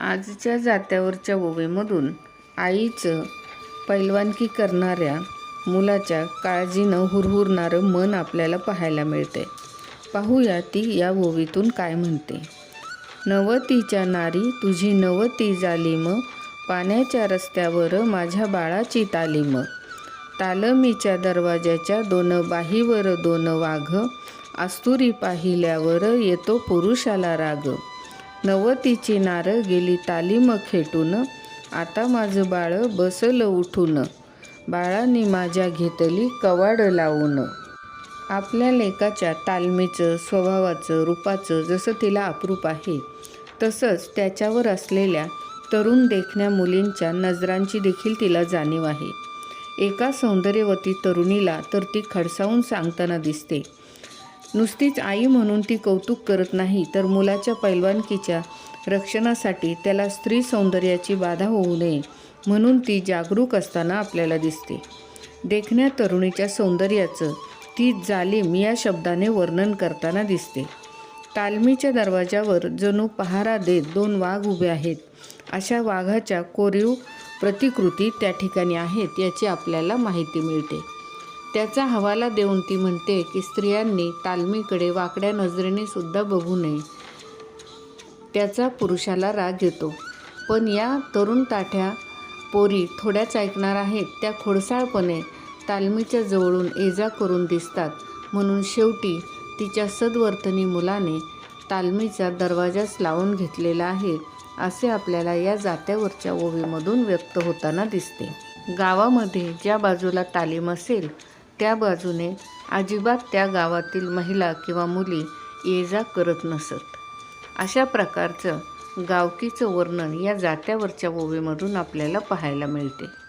आजच्या जात्यावरच्या ओवेमधून आईचं पैलवानकी करणाऱ्या मुलाच्या काळजीनं हुरहुरणारं मन आपल्याला पाहायला मिळते पाहूया ती या ओवीतून काय म्हणते. नवतीच्या नारी तुझी नवती जालीम. पाण्याच्या रस्त्यावर माझ्या बाळाची तालीम. तालमीच्या दरवाजाच्या दोन बाहीवर दोन वाघ. आस्तुरी पाहिल्यावर येतो पुरुषाला राग. नवतीची नारं गेली तालीम खेटून. आता माझं बाळ बसलं उठून. बाळाने माझ्या घेतली कवाड लावून. आपल्या लेकाच्या तालमीचं स्वभावाचं रूपाचं जसं तिला अप्रूप आहे तसंच त्याच्यावर असलेल्या तरुण देखण्या मुलींच्या नजरांची देखील तिला जाणीव आहे. एका सौंदर्यवती तरुणीला तर ती खडसावून सांगताना दिसते. नुसतीच आई म्हणून ती कौतुक करत नाही तर मुलाच्या पैलवानकीच्या रक्षणासाठी त्याला स्त्री सौंदर्याची बाधा होऊ नये म्हणून ती जागरूक असताना आपल्याला दिसते. देखण्या तरुणीच्या सौंदर्याचं ती जालिम या शब्दाने वर्णन करताना दिसते. तालमीच्या दरवाजावर जणू पहारा देत दोन वाघ उभे आहेत. अशा वाघाच्या कोरीव प्रतिकृती त्या ठिकाणी आहेत याची आपल्याला माहिती मिळते. त्याचा हवाला देऊन ती म्हणते की स्त्रियांनी तालमीकडे वाकड्या नजरेने सुद्धा बघू नये. त्याचा पुरुषाला राग येतो. पण या तरुण ताठ्या पोरी थोड्याच ऐकणार आहेत. त्या खोडसाळपणे तालमीच्या जवळून एजा करून दिसतात. म्हणून शेवटी तिच्या सद्वर्तनी मुलाने तालमीचा दरवाजाच लावून घेतलेला आहे असे आपल्याला या जात्यावरच्या ओवीमधून व्यक्त होताना दिसते. गावामध्ये ज्या बाजूला तालीम असेल त्या बाजूने अजिबात त्या गावातील महिला किंवा मुली ये जा करत नसत. अशा प्रकारचं गावकीचं वर्णन या जात्यावरच्या ओवीमधून आपल्याला पाहायला मिळते.